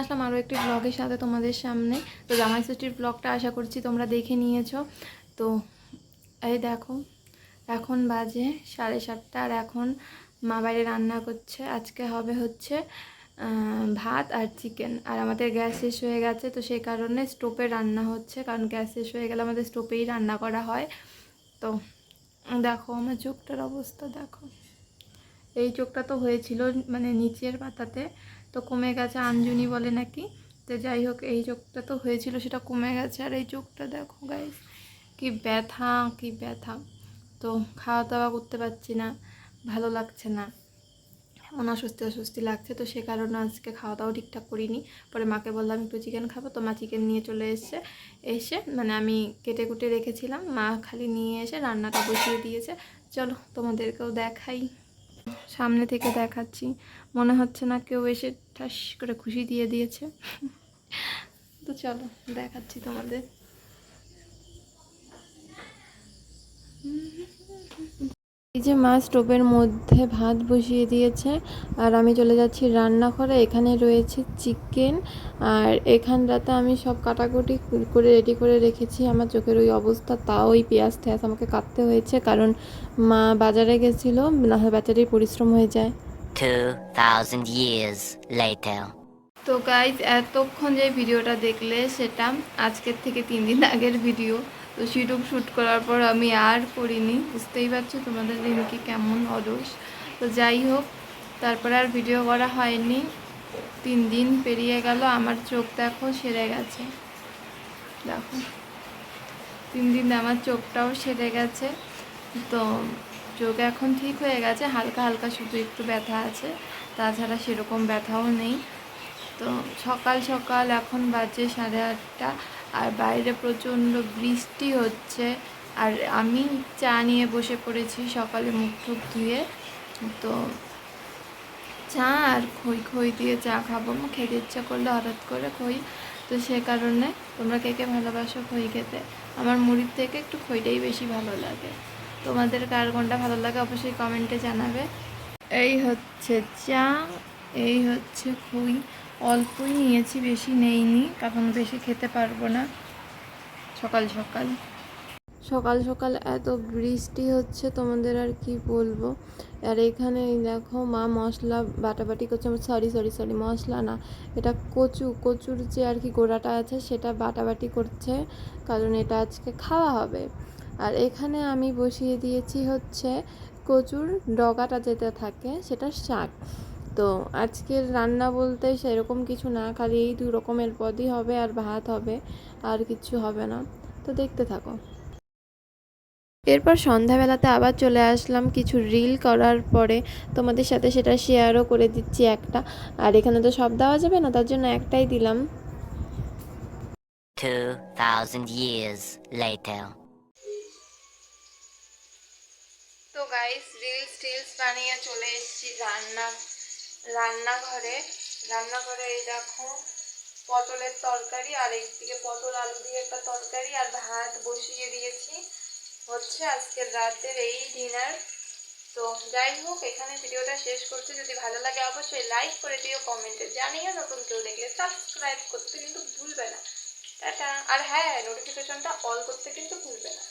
আসলাম আরও একটি ব্লগের সাথে তোমাদের সামনে। তো জামাই ষষ্ঠীর ব্লগটা আশা করছি তোমরা দেখে নিয়েছো। তো এই দেখো, এখন বাজে সাড়ে সাতটা আর এখন মা বাইরে রান্না করছে। আজকে হবে হচ্ছে ভাত আর চিকেন আর আমাদের গ্যাস শেষ হয়ে গেছে, তো সেই কারণে স্টোভে রান্না হচ্ছে। কারণ গ্যাস শেষ হয়ে গেলে আমাদের স্টোভেই রান্না করা হয়। তো দেখো, আমার চোখটার অবস্থা দেখো। এই চোখটা তো হয়েছিল মানে নিচের পাতাতে। তো কমে গেছে আঞ্জুনি বলে নাকি। তো যাই হোক, এই চোখটা তো হয়েছিল, সেটা কমে গেছে। আর এই চোখটা দেখো গাইস কি ব্যথা কি ব্যথা। তো খাওয়া দাওয়া করতে পারছি না, ভালো লাগছে না। এমন অস্বস্তি অস্বস্তি লাগছে, তো সে কারণে আজকে খাওয়া দাওয়া ঠিকঠাক করিনি। পরে মাকে বললাম, একটু চিকেন খাব? তো মা চিকেন নিয়ে চলে এসছে। এসে মানে আমি কেটে কুটে রেখেছিলাম। মা খালি নিয়ে এসে রান্নাটা বসিয়ে দিয়েছে। চলো তোমাদেরকেও দেখাই। সামনে থেকে দেখাচ্ছি। মনে হচ্ছে না কেউ এসে ঠাস করে খুশি দিয়ে দিয়েছে। তো চলো দেখাচ্ছি তোমাদের। এই যে মা স্টোভের মধ্যে ভাত বসিয়ে দিয়েছে আর আমি চলে যাচ্ছি রান্নাঘরে। এখানে রয়েছে চিকেন আর এখানটাতে আমি সব কাটাকুটি করে রেডি করে রেখেছি। আমার চোখের ওই অবস্থা তাও ওই পেঁয়াজ টেয়াজ আমাকে কাটতে হয়েছে কারণ মা বাজারে গেছিল না হয় বাচ্চাটির পরিশ্রম হয়ে যায়। 2,000 years later. তো গাইজ এতক্ষণ যে ভিডিওটা দেখলে সেটা আজকের থেকে তিন দিন আগের ভিডিও। তো সেটুক শ্যুট করার পর আমি আর করিনি। বুঝতেই পারছ তোমাদের রিমকি কেমন অলস। তো যাই হোক, তারপরে আর ভিডিও করা হয়নি। তিন দিন পেরিয়ে গেল, আমার চোখ দেখো সেরে গেছে। দেখো, তিন দিন আমার চোখটাও সেরে গেছে। তো চোখ এখন ঠিক হয়ে গেছে, হালকা হালকা শুধু একটু ব্যথা আছে। তাছাড়া সেরকম ব্যথাও নেই। তো সকাল সকাল এখন বাজে সাড়ে আটটা। আর বাইরে প্রচণ্ড বৃষ্টি হচ্ছে। আর আমি চা নিয়ে বসে পড়েছি সকালে মুখ টুক ধুয়ে। তো চা আর খই খই দিয়ে চা খাব। আমার খেতে ইচ্ছা করলে হঠাৎ করে খই। তো সে কারণে তোমরা কে কে ভালোবাসো খই খেতে? আমার মুড়ির থেকে একটু খইটাই বেশি ভালো লাগে। তোমাদের কার কোনটা ভালো লাগে অবশ্যই কমেন্টে জানাবে। এই হচ্ছে চা, এই হচ্ছে খই অল্পই নিয়েছি, বেশি নেইনি, কারণ বেশি খেতে পারব না। সকাল সকাল। সকাল সকাল এত বৃষ্টি হচ্ছে, তোমাদের আর কি বলব? আর এখানে দেখো, মা মশলা বাটাবাটি করছে সরি সরি সরি মশলা না, এটা কচু, কচুর যে আর কি গোড়াটা আছে, সেটা বাটাবাটি করছে, কারণ এটা আজকে খাওয়া হবে। আর এখানে আমি বসিয়ে দিয়েছি হচ্ছে কচুর ডগাটা যেটা থাকে, সেটা শাক। তো আজকের রান্না বলতে সেরকম কিছু না খালি এই দু রকমের পদই হবে আর ভাত হবে আর কিছু হবে না। তো দেখতে থাকো। এরপর সন্ধ্যাবেলাতে আবার চলে আসলাম কিছু রিল করার পরে। তোমাদের সাথে সেটা শেয়ারও করে দিচ্ছি একটা। আর এখানে তো সব দেওয়া যাবে না তার জন্য একটাই দিলাম। 2,000 years later. তো গাইস রিলস টিলস বানিয়ে চলে এসেছি রান্না। রান্নাঘরে রান্নাঘরে এই দেখো পটলের তরকারি আর একদিকে পটল, আলু দিয়ে একটা তরকারি আর ভাত বসিয়ে দিয়েছি। হচ্ছে আজকের রাতের এই ডিনার। তো যাই হোক, এখানে ভিডিওটা শেষ করছি। যদি ভালো লাগে অবশ্যই লাইক করে দিও, কমেন্টে জানিও। নতুন কেউ দেখলে সাবস্ক্রাইব করতে কিন্তু ভুলবে না। টাটা। আর হ্যাঁ নোটিফিকেশনটা অল করতে কিন্তু ভুলবে না।